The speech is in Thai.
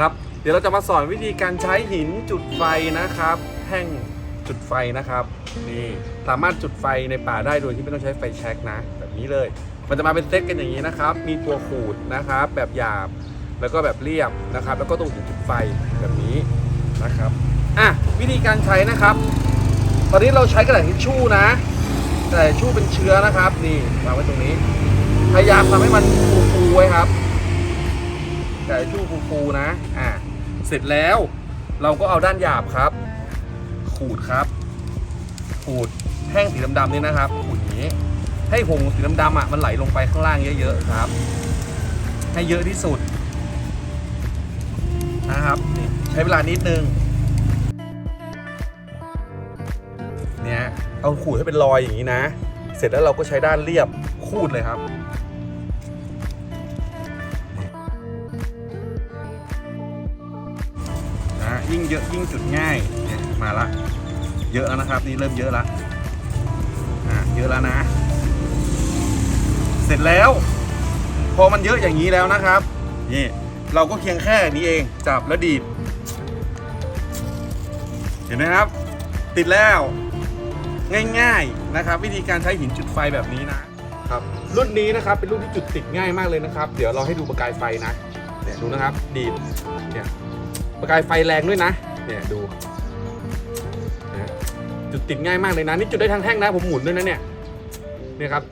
ครับ เดี๋ยวเราจะมาสอนวิธีการใช้หินจุดไฟนะครับ แท่งจุดไฟนะครับนี่สามารถจุดไฟในป่าได้โดยที่ไม่ต้องใช้ไฟแช็กนะ แบบนี้เลย มันจะมาเป็นเซตกันอย่างนี้นะครับ มีตัวขูดนะครับ แบบหยาบแล้วก็แบบเรียบนะครับ แล้วก็ตรงหินจุดไฟแบบนี้นะครับอะวิธีการใช้นะครับ ตอนนี้เราใช้กระดาษทิชชู่นะกระดาษทิชชู่เป็นเชื้อนะครับ นี่วางไว้ตรงนี้ พยายามทำให้มันฟูๆไว้ครับ กระดาษทิชชู่ฟูๆนะ อะเสร็จแล้วเราก็เอาด้านหยาบครับ ขูดครับ ขูดแท่งสีดำๆนี่นะครับ ขูดอย่างนี้ ให้ผงสีดำๆอะมันไหลลงไปข้างล่างเยอะๆครับ ให้เยอะที่สุด นะครับนี่ใช้เวลานิดนึง เนี่ยเอาขูดให้เป็นรอยอย่างนี้นะ เสร็จแล้วเราก็ใช้ด้านเรียบขูดเลยครับ ยิ่งเยอะยิ่งจุดง่ายเนี่ยมาละ เยอะแล้วนะครับนี่เริ่มเยอะละอะเยอะแล้วนะ เสร็จแล้ว พอมันเยอะอย่างนี้แล้วนะครับนี่เราก็เพียงแค่นี้เองจับแล้วดีดเห็นไหมครับ ติดแล้วง่ายๆนะครับ วิธีการใช้หินจุดไฟแบบนี้นะครับรุ่นนี้นะครับเป็นรุ่นที่จุดติดง่ายมากเลยนะครับ เดี๋ยวเราให้ดูประกายไฟนะเนี่ยดูนะครับ ดีดเนี่ย ประกายไฟแรงด้วยนะ เนี่ยดูจุดติดง่ายมากเลยนะ นี่จุดได้ทั้งแท่งนะ ผมหมุนด้วยนะเนี่ย เนี่ยครับ